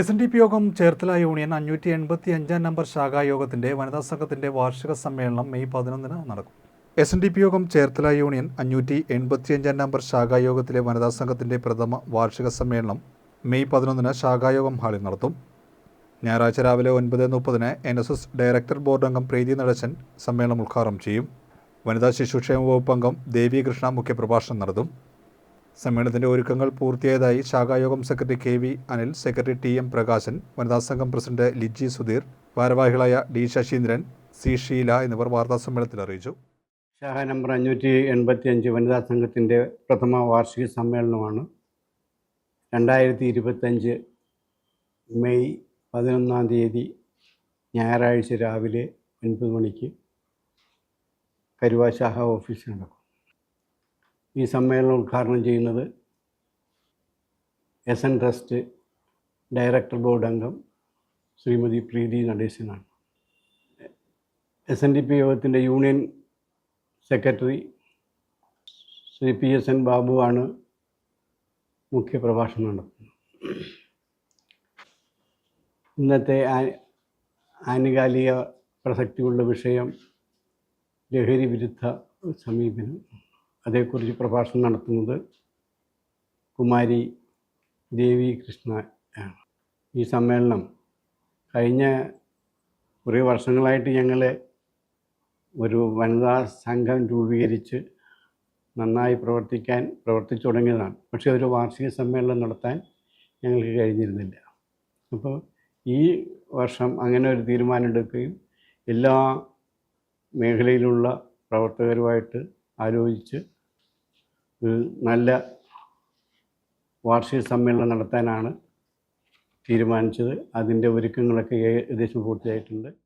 S N D P യോഗം Cherthala union അഞ്ഞൂറ്റി എൺപത്തി അഞ്ചാം നമ്പർ ശാഖാ യോഗത്തിന്റെ വനിതാ സംഘത്തിന്റെ വാർഷിക സമ്മേളനം മെയ് പതിനൊന്നിന് നടക്കും. എസ് എൻ ഡി പി യോഗം ചേർത്തല യൂണിയൻ അഞ്ഞൂറ്റി എൺപത്തി അഞ്ചാം നമ്പർ ശാഖാ യോഗത്തിലെ വനിതാ സംഘത്തിന്റെ പ്രഥമ വാർഷിക സമ്മേളനം മെയ് പതിനൊന്നിന് ശാഖായോഗം ഹാളിൽ നടത്തും. ഞായറാഴ്ച രാവിലെ ഒൻപത് മുപ്പതിന് N S S director board അംഗം പ്രീതി നടശൻ സമ്മേളനം ഉദ്ഘാടനം ചെയ്യും. വനിതാ ശിശുക്ഷേമ വകുപ്പ് അംഗം ദേവികൃഷ്ണ മുഖ്യപ്രഭാഷണം നടത്തും. സമ്മേളനത്തിന്റെ ഒരുക്കങ്ങൾ പൂർത്തിയായതായി ശാഖായോഗം secretary K V Anil secretary T M Prakashan വനിതാ സംഘം പ്രസിഡന്റ് ലിജി സുധീർ ഭാരവാഹികളായ ഡി ശശീന്ദ്രൻ സി ഷീല എന്നിവർ വാർത്താ സമ്മേളനത്തിൽ അറിയിച്ചു. ശാഖ നമ്പർ അഞ്ഞൂറ്റി എൺപത്തി അഞ്ച് വനിതാ സംഘത്തിന്റെ പ്രഥമ വാർഷിക സമ്മേളനമാണ്. രണ്ടായിരത്തി ഇരുപത്തഞ്ച് മെയ് പതിനൊന്നാം തീയതി ഞായറാഴ്ച രാവിലെ ഒൻപത് മണിക്ക് കരുവാശാഖ ഓഫീസിൽ നടക്കും. ഈ സമ്മേളനം ഉദ്ഘാടനം ചെയ്യുന്നത് S N trust director board അംഗം ശ്രീമതി പ്രീതി നടേശനാണ്. എസ് എൻ ഡി പി യോഗത്തിന്റെ union secretary Shri P S N ബാബുവാണ് മുഖ്യ പ്രഭാഷണം നടത്തുന്നത്. ഇന്നത്തെ ആനുകാലിക പ്രസക്തിയുള്ള വിഷയം ലഹരി വിരുദ്ധ സമീപനം. അതേക്കുറിച്ച് പ്രഭാഷണം നടത്തുന്നത് കുമാരി ദേവി കൃഷ്ണ ആണ്. ഈ സമ്മേളനം കഴിഞ്ഞ കുറേ വർഷങ്ങളായിട്ട് ഞങ്ങൾ ഒരു വനിതാ സംഘം രൂപീകരിച്ച് നന്നായി പ്രവർത്തിക്കാൻ പ്രവർത്തിച്ചു തുടങ്ങിയതാണ്. പക്ഷേ ഒരു വാർഷിക സമ്മേളനം നടത്താൻ ഞങ്ങൾക്ക് കഴിഞ്ഞിരുന്നില്ല. അപ്പോൾ ഈ വർഷം അങ്ങനെ ഒരു തീരുമാനം എടുക്കുകയും എല്ലാ മേഖലയിലുള്ള പ്രവർത്തകരുമായിട്ട് ആലോചിച്ച് നല്ല വാർഷിക സമ്മേളനം നടത്താനാണ് തീരുമാനിച്ചത്. അതിന്റെ ഒരുക്കങ്ങളൊക്കെ ഏകദേശം പൂർത്തിയായിട്ടുണ്ട്.